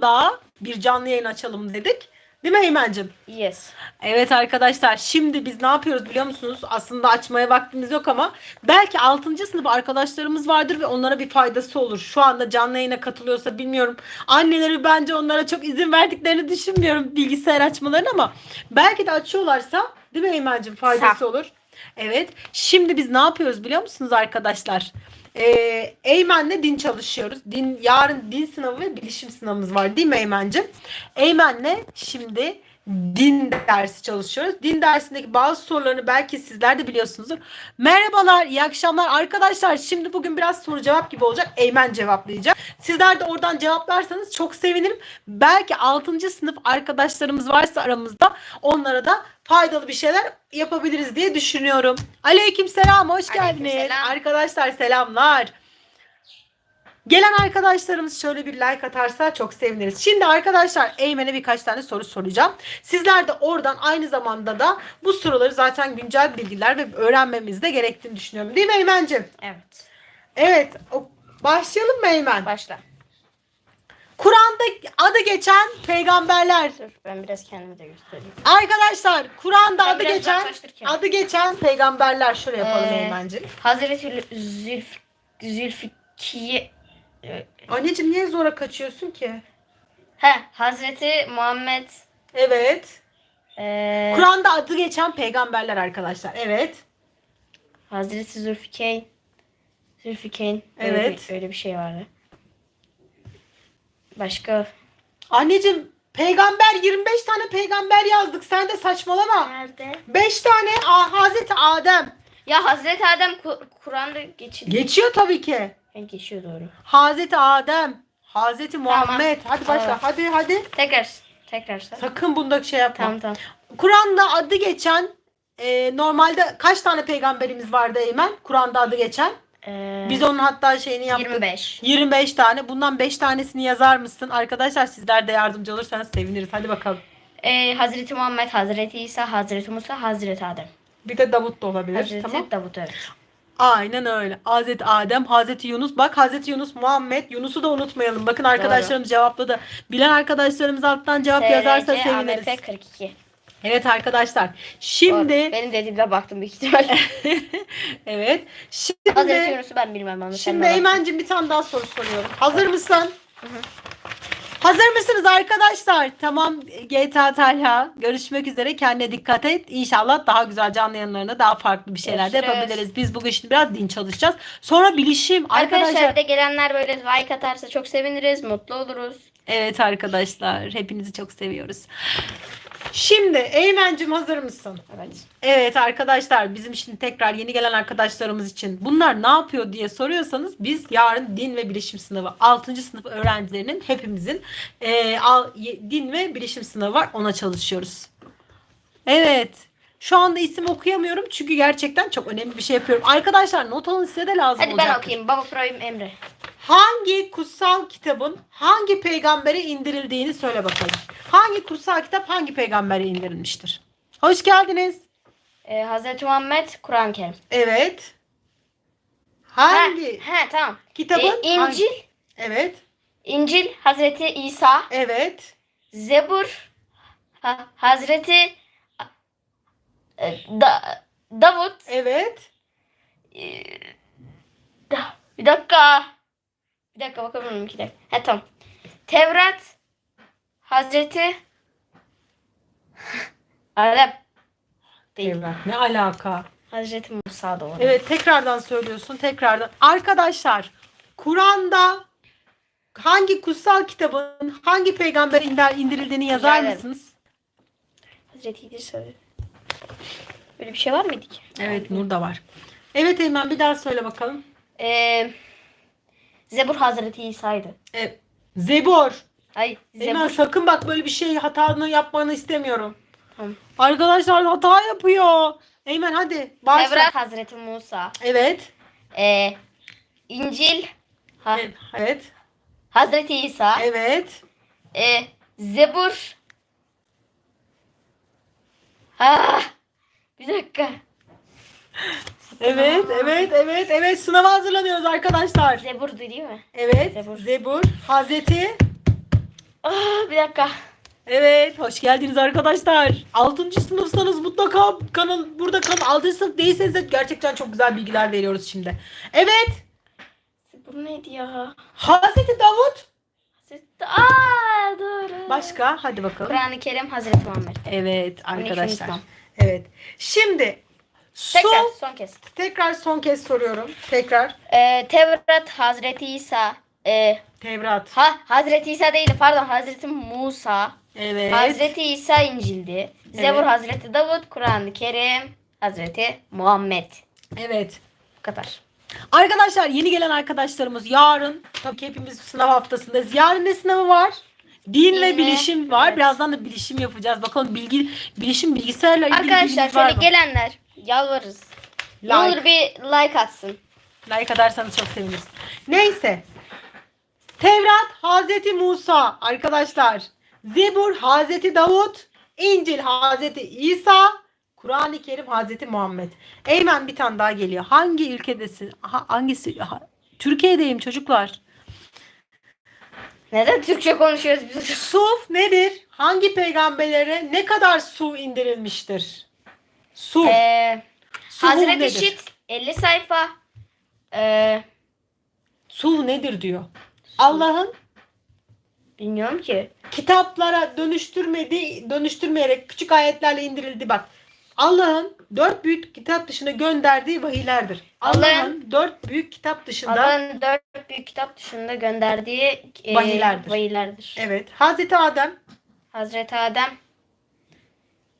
daha bir canlı yayın açalım dedik. Değil mi Eymen'cim? Yes. Evet arkadaşlar şimdi biz ne yapıyoruz biliyor musunuz? Aslında açmaya vaktimiz yok ama belki 6. sınıf arkadaşlarımız vardır ve onlara bir faydası olur. Şu anda canlı yayına katılıyorsa bilmiyorum. Anneleri bence onlara çok izin verdiklerini düşünmüyorum bilgisayar açmalarını ama belki de açıyorlarsa değil mi Eymen'cim faydası Sağ. olur. Evet şimdi biz ne yapıyoruz biliyor musunuz arkadaşlar? Ee, Eymen'le din çalışıyoruz. Din yarın din sınavı ve bilişim sınavımız var değil mi Eymen'cim? Eymen'le şimdi din dersi çalışıyoruz. Din dersindeki bazı sorularını belki sizler de biliyorsunuzdur. Merhabalar, iyi akşamlar arkadaşlar. Şimdi bugün biraz soru cevap gibi olacak. Eymen cevaplayacak. Sizler de oradan cevaplarsanız çok sevinirim. Belki 6. sınıf arkadaşlarımız varsa aramızda onlara da faydalı bir şeyler yapabiliriz diye düşünüyorum. Aleyküm selam, hoş geldiniz. Aleykümselam. Arkadaşlar selamlar. Gelen arkadaşlarımız şöyle bir like atarsa çok seviniriz. Şimdi arkadaşlar Eymen'e birkaç tane soru soracağım. Sizler de oradan aynı zamanda da bu soruları zaten güncel bilgiler ve öğrenmemiz de gerektiğini düşünüyorum. Değil mi Eymen'cim? Evet. Evet. Başlayalım mı Eymen? Başla. Kur'an'da adı geçen peygamberler. Dur ben biraz kendimi de göstereyim. Arkadaşlar Kur'an'da adı geçen adı geçen peygamberler. Şöyle yapalım Ee, Eymen'cim. Hazreti Zülf Zülfikiye Anneciğim niye zora kaçıyorsun ki? He Hazreti Muhammed Evet. ee, Kur'an'da adı geçen peygamberler arkadaşlar. Evet. Hazreti Zülfikeyn Zülfikeyn öyle Evet. bir, öyle bir şey vardı. Başka Anneciğim peygamber 25 tane peygamber yazdık. Sen de saçmalama. nerede? 5 tane A- Hazreti Adem. Ya Hazreti Adem Ku- Kur'an'da geçiliyor. Geçiyor tabii ki. Ha, geçiyor doğru. Hazreti Adem. Hazreti Muhammed. Hadi başla. Tamam. Hadi hadi. Tekrar tekrar. Sakın bunda şey yapma. Tamam tamam. Kur'an'da adı geçen e, normalde kaç tane peygamberimiz vardı Eymen? Kur'an'da adı geçen. Ee, Biz onun hatta şeyini yaptık. 25. 25 tane. Bundan 5 tanesini yazar mısın? Arkadaşlar sizler de yardımcı olursanız seviniriz. Hadi bakalım. Ee, Hazreti Muhammed, Hazreti İsa, Hazreti Musa, Hazreti Adem. Bir de Davut da olabilir. Hazreti Tamam. Davut evet. Aynen öyle. Hazreti Adem, Hazreti Yunus. Bak Hazreti Yunus, Muhammed, Yunus'u da unutmayalım. Bakın arkadaşlarımız cevapladı. Bilen arkadaşlarımız alttan cevap yazarsa SRC, seviniriz. AMP 42. Evet arkadaşlar. Şimdi Doğru. Benim dediğimde baktım büyük ihtimalle. evet. Hazreti Şimdi Yunus'u ben bilmem şimdi. Eymen'cim bir tane daha soru soruyorum. Hazır mısın? Hazır mısınız arkadaşlar? Tamam GTA Talha. Görüşmek üzere. Kendine dikkat et. İnşallah daha güzel canlı yayınlarında daha farklı bir şeyler de Görüşürüz. yapabiliriz. Biz bugün şimdi biraz din çalışacağız. Sonra bilişim. Arkadaşlar Arkadaşlar bir de gelenler böyle like atarsa çok seviniriz, mutlu oluruz. Evet arkadaşlar. Hepinizi çok seviyoruz. Şimdi Eymen'cim hazır mısın? Evet. Evet arkadaşlar bizim şimdi tekrar yeni gelen arkadaşlarımız için bunlar ne yapıyor diye soruyorsanız biz yarın din ve bilişim sınavı 6. sınıf öğrencilerinin hepimizin e, al- din ve bilişim sınavı var ona çalışıyoruz. Evet. Şu anda isim okuyamıyorum çünkü gerçekten çok önemli bir şey yapıyorum. Arkadaşlar not alın size de lazım Hadi ben olacak. okuyayım. Baba Pro'yum Emre. Hangi kutsal kitabın hangi peygambere indirildiğini söyle bakalım. Hangi kutsal kitap hangi peygambere indirilmiştir? Hoş geldiniz. Ee, Hazreti Muhammed, Kur'an-ı Kerim. Evet. Ha, Hangi he, tamam. kitabın? Ee, İncil, hangi- Evet. İncil, Hazreti İsa, Evet. Zebur, ha, Hazreti e, da, Davut, Evet. e, da- bir dakika, bir dakika bakabilir miyim? İki dakika. He tamam. Tevrat, Hazreti Adem değil. Evlat ne alaka? Hazreti Musa da olabilir. Evet tekrardan söylüyorsun tekrardan. Arkadaşlar Kur'an'da hangi kutsal kitabın hangi peygamber indirildiğini yazar Rica mısınız? Hazreti İdris öyle. Böyle bir şey var mıydı ki? Evet Nur da var. Evet Eymen bir daha söyle bakalım. Ee, Zebur Hazreti İsa'ydı. E, Zebur. Ay Eymen Zebur. sakın bak böyle bir şey hatanı yapmanı istemiyorum. Tamam. Arkadaşlar hata yapıyor. Eymen hadi başla. Tevrat Hazreti Musa. Evet. Ee, İncil ha, Evet. Hazreti İsa. Evet. Ee, Zebur. Ha, bir dakika. Evet, evet, evet, evet. Sınava hazırlanıyoruz arkadaşlar. Zebur değil mi? Evet. Zebur. Zebur. Hazreti Ah, bir dakika. Evet, hoş geldiniz arkadaşlar. 6. sınıfsanız mutlaka kanal burada kanal 6. sınıf değilseniz de gerçekten çok güzel bilgiler veriyoruz şimdi. Evet, Bu neydi ya? Hazreti Davut. Aa doğru. Başka? Hadi bakalım. Kur'an-ı Kerim Hazreti Muhammed. Evet arkadaşlar. Evet. Şimdi Tekrar son kez. tekrar son kez soruyorum. Tekrar Ee, Tevrat Hazreti İsa. Ee, Tevrat. ha Hazreti İsa değil pardon Hazreti Musa. Evet. Hazreti İsa İncil'di. Zebur Evet. Hazreti Davut, Kur'an-ı Kerim Hazreti Muhammed. Evet. Bu kadar. Arkadaşlar yeni gelen arkadaşlarımız yarın tabii ki hepimiz sınav haftasındayız. Yarın ne sınavı var? Din, Din ve bilişim var. evet. Birazdan da bilişim yapacağız. Bakalım bilgi bilişim bilgisayarla ilgili Arkadaşlar bilginiz var şöyle mı? gelenler yalvarırız. Ne Like. olur bir like atsın. Like atarsanız çok seviniriz. Neyse. Tevrat Hazreti Musa arkadaşlar. Zebur Hazreti Davut. İncil Hazreti İsa. Kur'an-ı Kerim Hazreti Muhammed. Eymen bir tane daha geliyor. Hangi ülkedesin? Ha, hangisi? Ha, Türkiye'deyim çocuklar. Neden Türkçe konuşuyoruz biz? Suf nedir? Hangi peygamberlere ne kadar su indirilmiştir? Su. Ee, Su Hazreti nedir? Şit 50 sayfa. Ee, Su nedir diyor. Allah'ın bilmiyorum ki. kitaplara dönüştürmedi, dönüştürmeyerek küçük ayetlerle indirildi bak. Allah'ın dört büyük kitap dışında gönderdiği vahiylerdir. Allah'ın- Allah'ın dört büyük kitap dışında Allah'ın dört büyük kitap dışında gönderdiği e, Vahiylerdir. vahiylerdir. evet. Hazreti Adem Hazreti Adem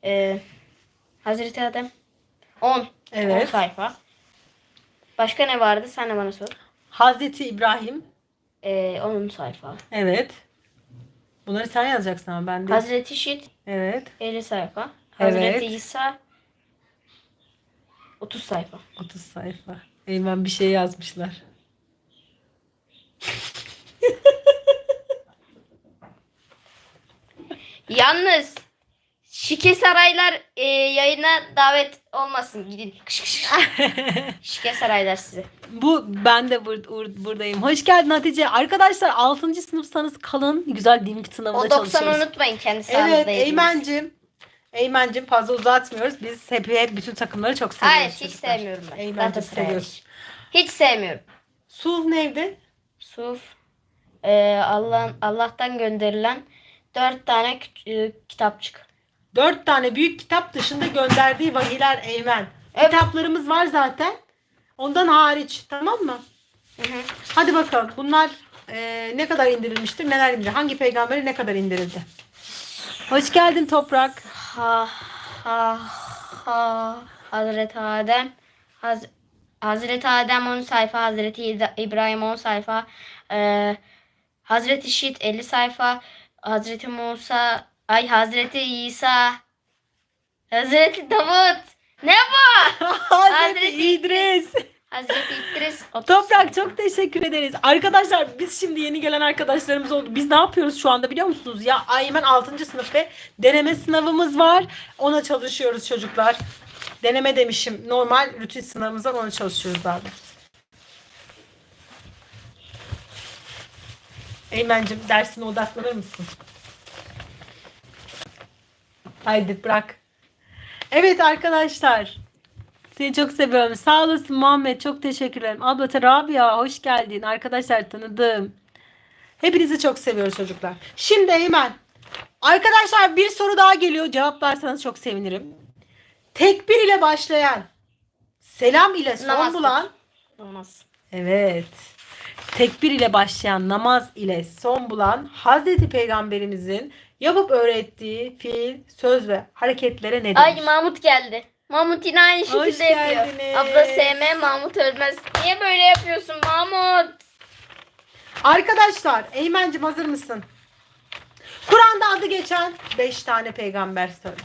e, Hazreti Adem 10 Evet. 10 sayfa. Başka ne vardı? Sen de bana sor. Hazreti İbrahim E, 10 sayfa. evet. Bunları sen yazacaksın ama ben değil. Hazreti Şit Evet. 50 sayfa. Evet. Hazreti İsa 30 sayfa. 30 sayfa. Eymen bir şey yazmışlar. Yalnız Şike Saraylar e, yayına davet olmasın. Gidin. Kış kış. Şike Saraylar size. Bu ben de bur- bur- buradayım. Hoş geldin Hatice. Arkadaşlar 6. sınıfsanız kalın. Güzel din sınavında O 90'ı çalışıyoruz. unutmayın kendi Evet sahanızda yediniz. Eymen'cim. Eymen'cim fazla uzatmıyoruz. Biz hep, hep bütün takımları çok seviyoruz. Hayır hiç çocuklar. sevmiyorum ben. Eymen'cim Galatasaray seviyorsun. hariç. Hiç sevmiyorum. Suh neydi? Suf e, Allah'ın Allah'tan gönderilen dört tane küç- e, kitapçık. Dört tane büyük kitap dışında gönderdiği vahiyler Eymen. Evet. Kitaplarımız var zaten. Ondan hariç. Tamam mı? Hı hı. Hadi bakalım. Bunlar e, ne kadar indirilmiştir? Neler indirildi? Hangi peygambere ne kadar indirildi? Hoş geldin Toprak. Ha ha ha Hazreti Adem Haz Hazreti Adem 10 sayfa, Hazreti İbrahim 10 sayfa, e, Hazreti Şit 50 sayfa, Hazreti Musa, ay Hazreti İsa, Hazreti Davut. Ne bu? Hazreti Hazreti İdris. Hazreti İdris. 30 Toprak çok teşekkür ederiz. Arkadaşlar biz şimdi yeni gelen arkadaşlarımız oldu. Biz ne yapıyoruz şu anda biliyor musunuz? Ya Aymen 6. sınıf ve deneme sınavımız var. Ona çalışıyoruz çocuklar. Deneme demişim. Normal rutin sınavımız var. Ona çalışıyoruz daha doğrusu. Eymen'cim dersine odaklanır mısın? Haydi bırak. Evet arkadaşlar. Seni çok seviyorum. Sağ olasın Muhammed. Çok teşekkür ederim. Abla Rabia hoş geldin. Arkadaşlar tanıdım. Hepinizi çok seviyoruz çocuklar. Şimdi Eymen. Arkadaşlar bir soru daha geliyor. Cevaplarsanız çok sevinirim. Tekbir ile başlayan, selam ile son Namaz bulan, Olmaz. evet. Tekbir ile başlayan namaz ile son bulan Hazreti Peygamberimizin yapıp öğrettiği fiil, söz ve hareketlere ne denir? Ay Mahmut geldi. Mahmut yine aynı Hoş şekilde yapıyor. geldiniz. Abla sevme Mahmut ölmez. Niye böyle yapıyorsun Mahmut? Arkadaşlar Eymen'cim hazır mısın? Kur'an'da adı geçen 5 tane peygamber söyle.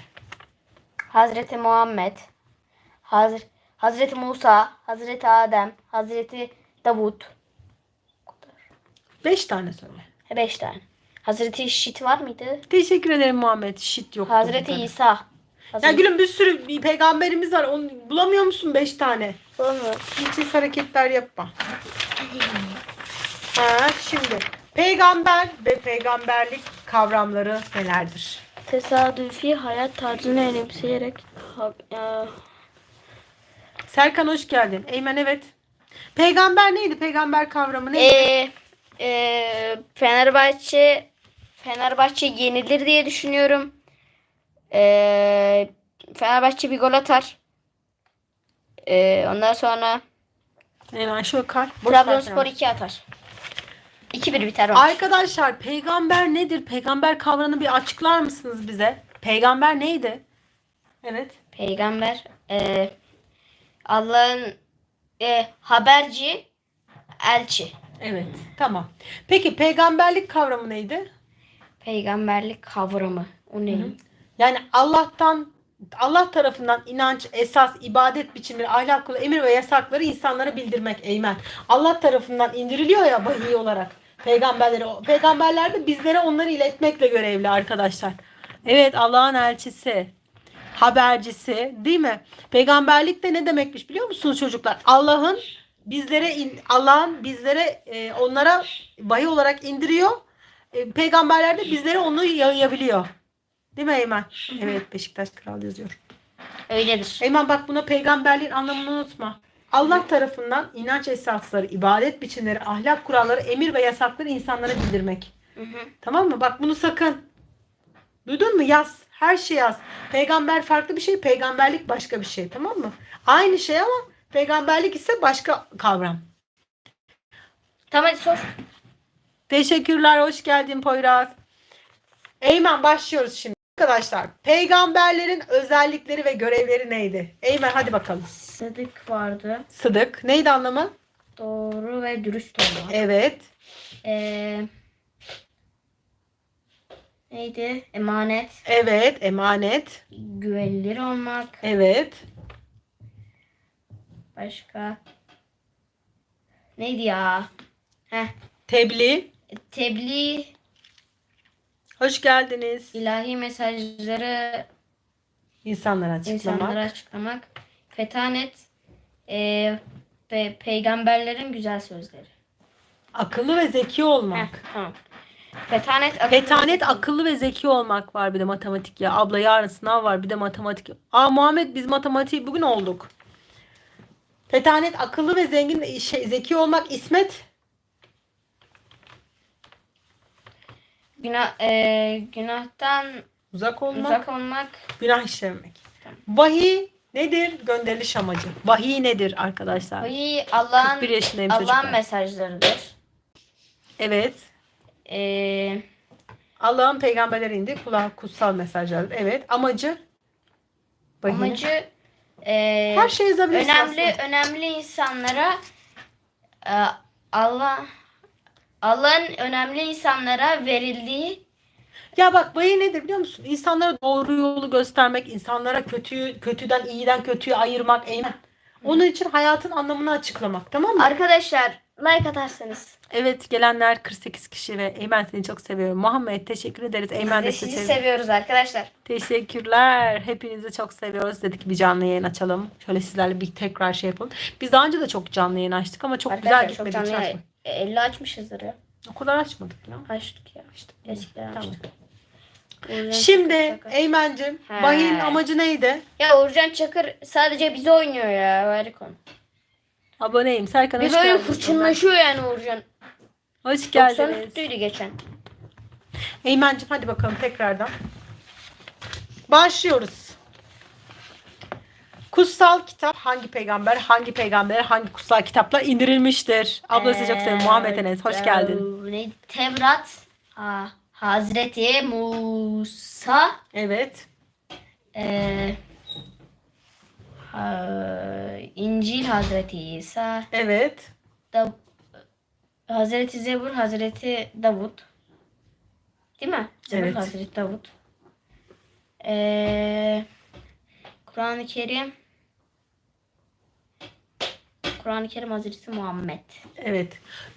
Hazreti Muhammed, Hazr Hazreti Musa, Hazreti Adem, Hazreti Davut. 5 tane söyle. Beş tane. Hazreti Şit var mıydı? Teşekkür ederim Muhammed. Şit yok. Hazreti İsa. Ya Hazreti... gülüm bir sürü bir peygamberimiz var. Onu bulamıyor musun 5 tane? Bulamıyorum. Hiç hareketler yapma. Ha, şimdi peygamber ve peygamberlik kavramları nelerdir? Tesadüfi hayat tarzını önemseyerek e, Serkan hoş geldin. Eymen evet. Peygamber neydi? Peygamber kavramı neydi? e, e, Fenerbahçe Fenerbahçe yenilir diye düşünüyorum. E, Fenerbahçe bir gol atar. E, ondan sonra Eymen şu kar. Trabzonspor Fenerbahçe. 2 atar. 2-1 biter maç. Arkadaşlar peygamber nedir? Peygamber kavramını bir açıklar mısınız bize? Peygamber neydi? Evet. Peygamber e, Allah'ın e, haberci elçi. Evet. Tamam. Peki peygamberlik kavramı neydi? Peygamberlik kavramı. O ne? Yani Allah'tan Allah tarafından inanç, esas, ibadet biçimleri, ahlak, kulu, emir ve yasakları insanlara bildirmek eymen. Allah tarafından indiriliyor ya vahiy olarak peygamberlere. Peygamberler de bizlere onları iletmekle görevli arkadaşlar. Evet Allah'ın elçisi, habercisi değil mi? Peygamberlik de ne demekmiş biliyor musunuz çocuklar? Allah'ın bizlere Allah'ın bizlere e, onlara vahiy olarak indiriyor. E, peygamberler de bizlere onu yayabiliyor. Değil mi Eymen? Evet Beşiktaş Kral yazıyor. Öyledir. Eymen bak buna peygamberliğin anlamını unutma. Allah tarafından inanç esasları, ibadet biçimleri, ahlak kuralları, emir ve yasakları insanlara bildirmek. Hı hı. Tamam mı? Bak bunu sakın. Duydun mu? Yaz. Her şey yaz. Peygamber farklı bir şey, peygamberlik başka bir şey. Tamam mı? Aynı şey ama peygamberlik ise başka kavram. Tamam hadi sor. Teşekkürler. Hoş geldin Poyraz. Eymen başlıyoruz şimdi. Arkadaşlar peygamberlerin özellikleri ve görevleri neydi? Eymen hadi bakalım. Sadık vardı. Sıdık. Neydi anlamı? Doğru ve dürüst olmak. Evet. Ee, neydi? Emanet. Evet. Emanet. Güvenilir olmak. Evet. Başka. Neydi ya? Heh. Tebliğ. Tebliğ, Hoş geldiniz. ilahi mesajları İnsanlara açıklamak. insanlara açıklamak. Fetanet, ee, pe- peygamberlerin güzel sözleri. Akıllı ve zeki olmak. Heh, tamam. Fetanet, akıllı Fetanet akıllı ve zeki olmak var bir de matematik ya. Abla yarın sınav var bir de matematik. Aa Muhammed biz matematiği bugün olduk. Fetanet akıllı ve zengin şey, zeki olmak İsmet. Günah, ee, günahtan Uzak olmak. uzak olmak. Günah işlememek. Vahiy nedir? Gönderiliş amacı. Vahiy nedir arkadaşlar? Vahiy Allah'ın 41 yaşındayım Allah'ın çocuklar. mesajlarıdır. Evet. Ee, Allah'ın peygamberleri indi. Kulağa kutsal mesajlar. Evet. Amacı? Vahiy. amacı ee, Her şey yazabilirsin önemli aslında. önemli insanlara e, Allah Allah'ın önemli insanlara verildiği Ya bak vahiy nedir biliyor musun? İnsanlara doğru yolu göstermek, insanlara kötüyü, kötüden iyiden kötüyü ayırmak, eymen. Onun için hayatın anlamını açıklamak. Tamam mı? arkadaşlar like atarsanız Evet gelenler 48 kişi ve Eymen seni çok seviyorum. Muhammed teşekkür ederiz. Eymen de sizi sizi seviyor. seviyoruz arkadaşlar. Teşekkürler. Hepinizi çok seviyoruz. Dedik bir canlı yayın açalım. Şöyle sizlerle bir tekrar şey yapalım. Biz daha önce de çok canlı yayın açtık ama çok Arkadaşlar güzel çok gitmedi. hiç canlı açmadık. E, 50 açmışızdır ya. O kadar açmadık ya. Açtık ya. İşte. Eskiden Tamam. açtık. Uğurcan Şimdi Çakır. Eymen'cim He. vahiy'in amacı neydi? Ya Uğurcan Çakır sadece bize oynuyor ya. Harika. Aboneyim. Serkan Bir hoş böyle geldin. fırçınlaşıyor yani Uğurcan. Hoş 90 geldiniz. tuttuydu geçen. Eymen'cim hadi bakalım tekrardan. Başlıyoruz. Kutsal kitap hangi peygamber, hangi peygamber, hangi kutsal kitaplar indirilmiştir? Ablası çok seviyorum. Muhammed Enes hoş Ee, geldin. Neydi? Tevrat. Ha, Hazreti Musa. Evet. Ee, ha, İncil Hazreti İsa. Evet. Da, Hazreti Zebur Hazreti Davut. Değil mi? Zebur Evet. Hazreti Davut. Ee, Kur'an-ı Kerim Kur'an-ı Kerim Hazreti Muhammed. Evet.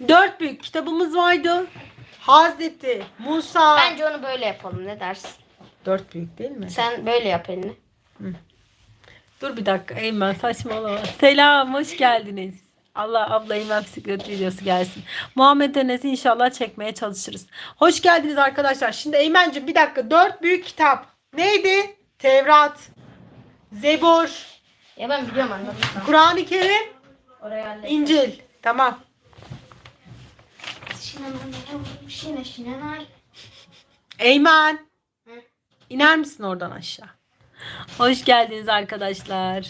Dört büyük kitabımız vardı. Hazreti Musa. Bence onu böyle yapalım. Ne dersin? Dört büyük değil mi? Sen böyle yap elini. Dur bir dakika Eymen saçmalama. Selam hoş geldiniz. Allah abla Eymen bisiklet videosu gelsin. Muhammed Enes'i inşallah çekmeye çalışırız. Hoş geldiniz arkadaşlar. Şimdi Eymen'cim bir dakika. Dört büyük kitap. Neydi? Tevrat, Zebur, Ya ben biliyorum. Tamam. Kur'an-ı Kerim, Oraya. İncil. Tamam. Şine şine şine var. Eymen. Hı. İner misin oradan aşağı? Hoş geldiniz arkadaşlar.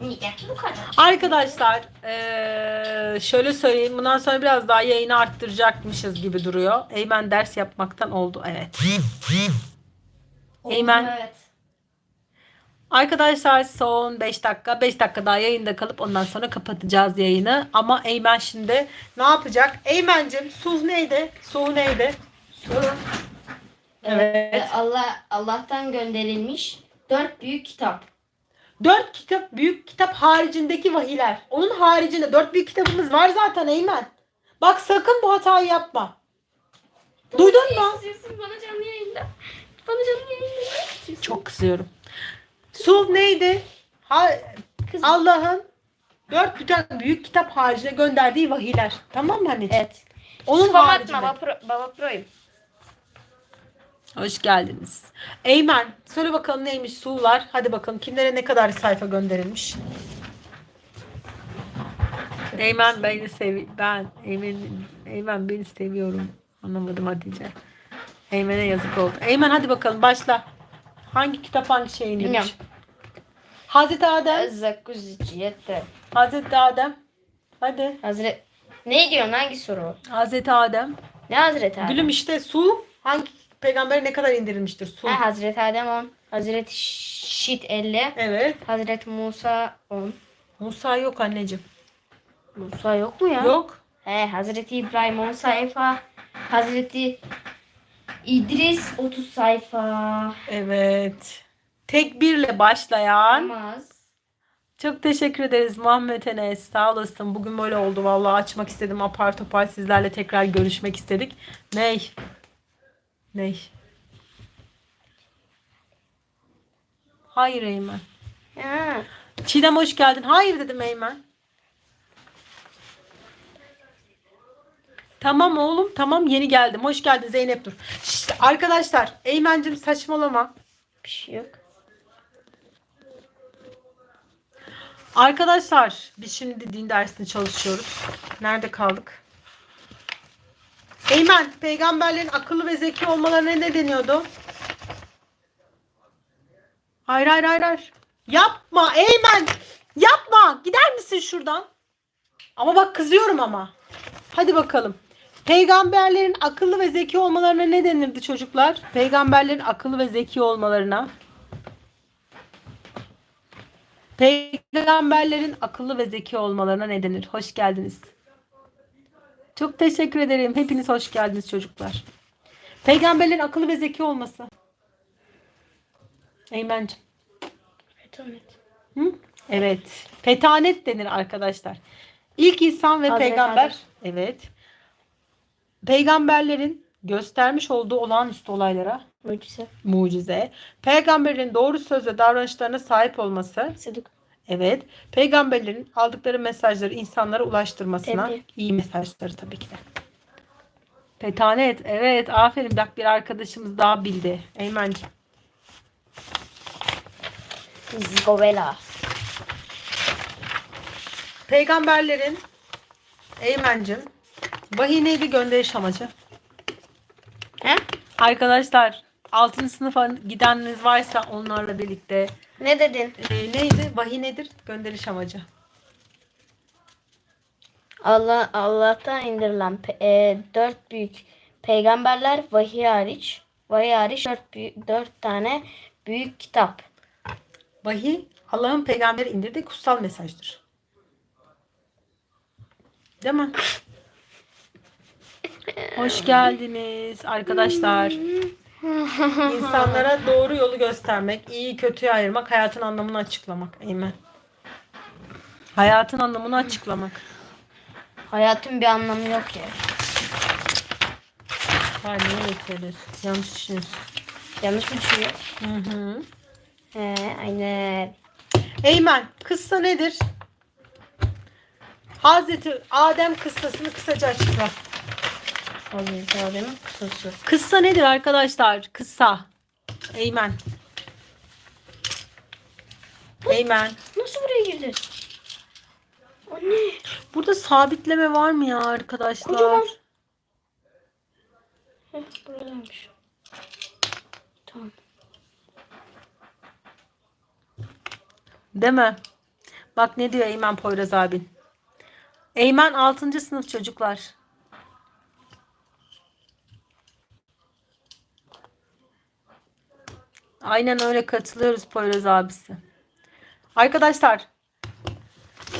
Niye? Bu kadar. Arkadaşlar eee, şöyle söyleyeyim. Bundan sonra biraz daha yayını arttıracakmışız gibi duruyor. Eymen ders yapmaktan oldu. Evet. Eymen. Evet. Arkadaşlar son 5 dakika. 5 dakika daha yayında kalıp ondan sonra kapatacağız yayını. Ama Eymen şimdi ne yapacak? Eymen'cim Suh neydi? Suh neydi? Evet. Ee, Allah Allah'tan gönderilmiş dört büyük kitap. Dört kitap, büyük kitap haricindeki vahiyler. Onun haricinde dört büyük kitabımız var zaten Eymen. Bak sakın bu hatayı yapma. Duydun mu? Bana canlı yayında. Bana canlı yayında. Çok kızıyorum. Suh neydi? Ha. Allah'ın dört bütün büyük kitap haricinde gönderdiği vahiyler. Tamam mı anneciğim? Evet. Onun Spam haricinde. atma baba, pro, baba proyum. Hoş geldiniz. Eymen söyle bakalım neymiş sular. Hadi bakalım kimlere ne kadar sayfa gönderilmiş. Eymen beni sevi ben Eymen Eymen beni seviyorum. Anlamadım Hatice. Eymen'e yazık oldu. Eymen hadi bakalım başla. Hangi kitap hangi şey indirmiş? Bilmiyorum. Hazreti Adem. Zakuziciyette. Hazreti Adem. Hadi. Hazret... Ne diyorsun? Hangi soru? Hazreti Adem. Ne Hazreti Adem? Gülüm işte su hangi peygambere ne kadar indirilmiştir su? Ha, Hazreti Adem 10. Hazreti Şit 50. Evet. Hazreti Musa 10. Musa yok anneciğim. Musa yok mu ya? Yok. He, Hazreti İbrahim 10 sayfa. Hazreti İdris 30 sayfa. Evet. Tekbirle başlayan. Namaz. Çok teşekkür ederiz Muhammed Enes. Sağ olasın. Bugün böyle oldu. Vallahi açmak istedim. Apar topar sizlerle tekrar görüşmek istedik. Ney? Ney? Hayır Eymen. Ha. Çiğdem hoş geldin. Hayır dedim Eymen. Tamam oğlum tamam yeni geldim. Hoş geldin Zeynep dur. Şşt, arkadaşlar Eymen'cim saçmalama. Bir şey yok. Arkadaşlar biz şimdi din dersini çalışıyoruz. Nerede kaldık? Eymen peygamberlerin akıllı ve zeki olmalarına ne deniyordu? Hayır hayır hayır hayır. Yapma Eymen. Yapma. Gider misin şuradan? Ama bak kızıyorum ama. Hadi bakalım. Peygamberlerin akıllı ve zeki olmalarına ne denirdi çocuklar? Peygamberlerin akıllı ve zeki olmalarına. Peygamberlerin akıllı ve zeki olmalarına ne denir? Hoş geldiniz. Çok teşekkür ederim. Hepiniz hoş geldiniz çocuklar. Peygamberlerin akıllı ve zeki olması. Eymen'cim. Fetanet. Hı? Evet. Petanet denir arkadaşlar. İlk insan ve Hazreti peygamber. Adem. Evet. Peygamberlerin göstermiş olduğu olağanüstü olaylara Mucize. mucize. Peygamberlerin doğru söz ve davranışlarına sahip olması. Sıdık. Evet. Peygamberlerin aldıkları mesajları insanlara ulaştırmasına Tebliğ. iyi mesajları tabii ki de. Petanet. Evet. Aferin. Bak bir arkadaşımız daha bildi. Eymen'ciğim. Zigovela. Peygamberlerin Eymen'cim vahiy neydi gönderiş amacı? He? Arkadaşlar 6. sınıfa gideniniz varsa onlarla birlikte Ne dedin? e, neydi? Vahiy nedir? Gönderiş amacı. Allah Allah'tan indirilen pe- e, dört büyük peygamberler vahiy hariç vahiy hariç dört, dört tane büyük kitap. Vahiy Allah'ın peygamberi indirdiği kutsal mesajdır. Değil mi? Hoş geldiniz arkadaşlar. İnsanlara doğru yolu göstermek, iyi kötüyü ayırmak, hayatın anlamını açıklamak. Eymen. Hayatın anlamını açıklamak. Hayatın bir anlamı yok ya. Niye söylüyorsun? Yanlış düşünüyorsun. Yanlış mı düşünüyor? Hı hı. He, aynen. Eymen, kıssa nedir? Hazreti Adem kıssasını kısaca açıkla. Hazreti Adem'in kısası. Kıssa nedir arkadaşlar? Kıssa. Eymen. Eymen. Nasıl buraya girdi? O ne? Burada sabitleme var mı ya arkadaşlar? Kocaman. Heh, buradaymış. Tamam. Değil mi? Bak ne diyor Eymen Poyraz abin. Eymen 6. sınıf çocuklar. Aynen öyle katılıyoruz Poyraz abisi. Arkadaşlar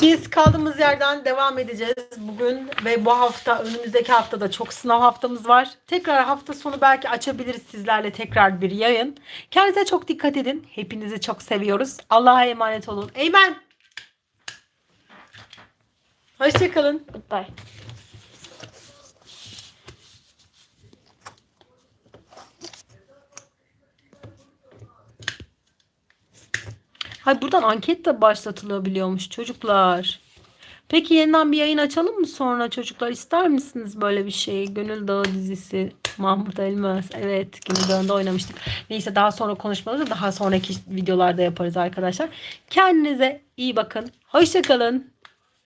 biz kaldığımız yerden devam edeceğiz bugün ve bu hafta önümüzdeki haftada çok sınav haftamız var. Tekrar hafta sonu belki açabiliriz sizlerle tekrar bir yayın. Kendinize çok dikkat edin. Hepinizi çok seviyoruz. Allah'a emanet olun. Eymen. Hoşçakalın. Goodbye. Hay buradan anket de başlatılabiliyormuş çocuklar. Peki yeniden bir yayın açalım mı sonra çocuklar? İster misiniz böyle bir şey? Gönül Dağı dizisi. Mahmut Elmas. Evet Gönül Dağı'nda oynamıştık. Neyse daha sonra konuşmaları daha sonraki videolarda yaparız arkadaşlar. Kendinize iyi bakın. Hoşçakalın.